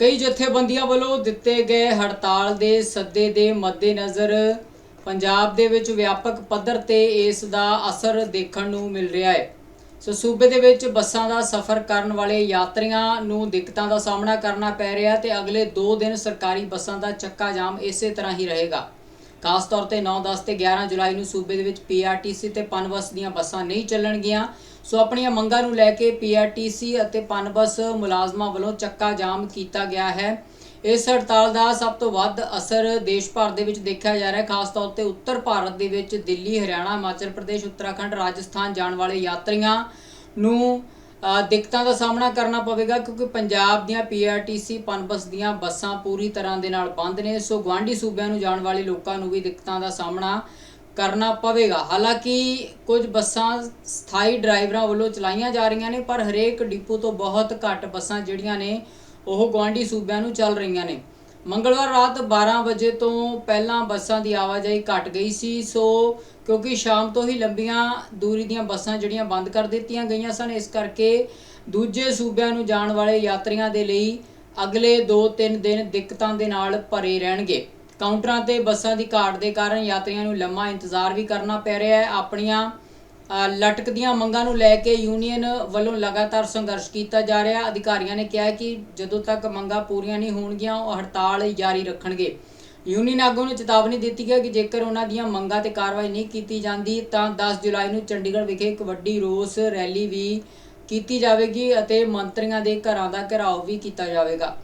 ਕਈ ਜਥੇਬੰਦੀਆਂ ਵੱਲੋਂ ਦਿੱਤੇ ਗਏ ਹੜਤਾਲ ਦੇ ਸੱਦੇ ਦੇ ਮੱਦੇਨਜ਼ਰ ਪੰਜਾਬ ਦੇ ਵਿੱਚ ਵਿਆਪਕ ਪੱਧਰ ਤੇ ਇਸ ਦਾ ਅਸਰ ਦੇਖਣ ਨੂੰ ਮਿਲ ਰਿਹਾ ਹੈ। ਸੋ ਸੂਬੇ ਦੇ ਵਿੱਚ ਬੱਸਾਂ ਦਾ ਸਫ਼ਰ ਕਰਨ ਵਾਲੇ ਯਾਤਰੀਆਂ ਨੂੰ ਦਿੱਕਤਾਂ ਦਾ ਸਾਹਮਣਾ ਕਰਨਾ ਪੈ ਰਿਹਾ ਤੇ ਅਗਲੇ 2 ਦਿਨ ਸਰਕਾਰੀ ਬੱਸਾਂ ਦਾ ਚੱਕਾ ਜਾਮ ਇਸੇ ਤਰ੍ਹਾਂ ਹੀ ਰਹੇਗਾ। ਖਾਸ ਤੌਰ ਤੇ 9 10 ਤੇ 11 ਜੁਲਾਈ ਨੂੰ ਸੂਬੇ ਦੇ ਵਿੱਚ ਪੀਆਰਟੀਸੀ ਤੇ ਪਨਬਸ ਦੀਆਂ ਬੱਸਾਂ ਨਹੀਂ ਚੱਲਣਗੀਆਂ। ਸੋ ਆਪਣੀਆਂ ਮੰਗਾਂ ਨੂੰ ਲੈ ਕੇ ਪੀਆਰਟੀਸੀ ਅਤੇ ਪਨਬਸ ਮੁਲਾਜ਼ਮਾਂ ਵੱਲੋਂ ਚੱਕਾ ਜਾਮ ਕੀਤਾ ਗਿਆ ਹੈ। ਇਸ ਹੜਤਾਲ ਦਾ ਸਭ ਤੋਂ ਵੱਧ ਅਸਰ ਦੇਸ਼ ਭਰ ਦੇ ਵਿੱਚ ਦੇਖਿਆ ਜਾ ਰਿਹਾ ਹੈ। ਖਾਸ ਤੌਰ ਤੇ ਉੱਤਰ ਭਾਰਤ ਦੇ ਵਿੱਚ ਦਿੱਲੀ, ਹਰਿਆਣਾ, ਹਿਮਾਚਲ ਪ੍ਰਦੇਸ਼, ਉੱਤਰਾਖੰਡ, ਰਾਜਸਥਾਨ ਜਾਣ ਵਾਲੇ ਯਾਤਰੀਆਂ ਨੂੰ ਦਿੱਕਤਾਂ ਦਾ ਸਾਹਮਣਾ ਕਰਨਾ ਪਵੇਗਾ ਕਿਉਂਕਿ ਪੰਜਾਬ ਦੀਆਂ ਪੀਆਰਟੀਸੀ ਪਨਬਸ ਦੀਆਂ ਬੱਸਾਂ ਪੂਰੀ ਤਰ੍ਹਾਂ ਦੇ ਨਾਲ ਬੰਦ ਨੇ, ਸੋ ਗਵਾਂਢੀ ਸੂਬਿਆਂ ਨੂੰ ਜਾਣ ਵਾਲੇ ਲੋਕਾਂ ਨੂੰ ਵੀ ਦਿੱਕਤਾਂ ਦਾ ਸਾਹਮਣਾ ਕਰਨਾ ਪਵੇਗਾ। ਹਾਲਾਂਕਿ ਕੁਝ ਬੱਸਾਂ ਸਥਾਈ ਡਰਾਈਵਰਾਂ ਵੱਲੋਂ ਚਲਾਈਆਂ ਜਾ ਰਹੀਆਂ ਨੇ, ਪਰ ਹਰੇਕ ਡਿਪੂ ਤੋਂ ਬਹੁਤ ਘੱਟ ਬੱਸਾਂ ਜਿਹੜੀਆਂ ਨੇ, ਉਹ ਗਵਾਂਢੀ ਸੂਬਿਆਂ ਨੂੰ ਚੱਲ ਰਹੀਆਂ ਨੇ। ਮੰਗਲਵਾਰ ਰਾਤ 12 ਵਜੇ ਤੋਂ ਪਹਿਲਾਂ ਬੱਸਾਂ ਦੀ ਆਵਾਜਾਈ ਘਟ ਗਈ ਸੀ। ਸੋ ਕਿਉਂਕਿ ਸ਼ਾਮ ਤੋਂ ਹੀ ਲੰਬੀਆਂ ਦੂਰੀ ਦੀਆਂ ਬੱਸਾਂ ਜਿਹੜੀਆਂ ਬੰਦ ਕਰ ਦਿੱਤੀਆਂ ਗਈਆਂ ਸਨ, ਇਸ ਕਰਕੇ ਦੂਜੇ ਸੂਬਿਆਂ ਨੂੰ ਜਾਣ ਵਾਲੇ ਯਾਤਰੀਆਂ ਦੇ ਲਈ ਅਗਲੇ 2-3 ਦਿਨ ਦਿੱਕਤਾਂ ਦੇ ਨਾਲ ਭਰੇ ਰਹਿਣਗੇ। ਕਾਊਂਟਰਾਂ ਤੇ ਬੱਸਾਂ ਦੀ ਘਾਟ ਦੇ ਕਾਰਨ ਯਾਤਰੀਆਂ ਨੂੰ ਲੰਮਾ ਇੰਤਜ਼ਾਰ ਵੀ ਕਰਨਾ ਪੈ ਰਿਹਾ ਹੈ। ਆਪਣੀਆਂ ਲਟਕਦੀਆਂ ਮੰਗਾਂ ਨੂੰ ਲੈ ਕੇ ਯੂਨੀਅਨ ਵੱਲੋਂ ਲਗਾਤਾਰ ਸੰਘਰਸ਼ ਕੀਤਾ ਜਾ ਰਿਹਾ। ਅਧਿਕਾਰੀਆਂ ਨੇ ਕਿਹਾ ਕਿ ਜਦੋਂ ਤੱਕ ਮੰਗਾਂ ਪੂਰੀਆਂ ਨਹੀਂ ਹੋਣਗੀਆਂ, ਉਹ ਹੜਤਾਲ ਜਾਰੀ ਰੱਖਣਗੇ। ਯੂਨੀਅਨ ਆਗੂ ਨੇ ਚੇਤਾਵਨੀ ਦਿੱਤੀ ਹੈ ਕਿ ਜੇਕਰ ਉਹਨਾਂ ਦੀਆਂ ਮੰਗਾਂ ਤੇ ਕਾਰਵਾਈ ਨਹੀਂ ਕੀਤੀ ਜਾਂਦੀ, ਤਾਂ 10 ਜੁਲਾਈ ਨੂੰ ਚੰਡੀਗੜ੍ਹ ਵਿਖੇ ਇੱਕ ਵੱਡੀ ਰੋਸ ਰੈਲੀ ਵੀ ਕੀਤੀ ਜਾਵੇਗੀ ਅਤੇ ਮੰਤਰੀਆਂ ਦੇ ਘਰਾਂ ਦਾ ਘਿਰਾਓ ਵੀ ਕੀਤਾ ਜਾਵੇਗਾ।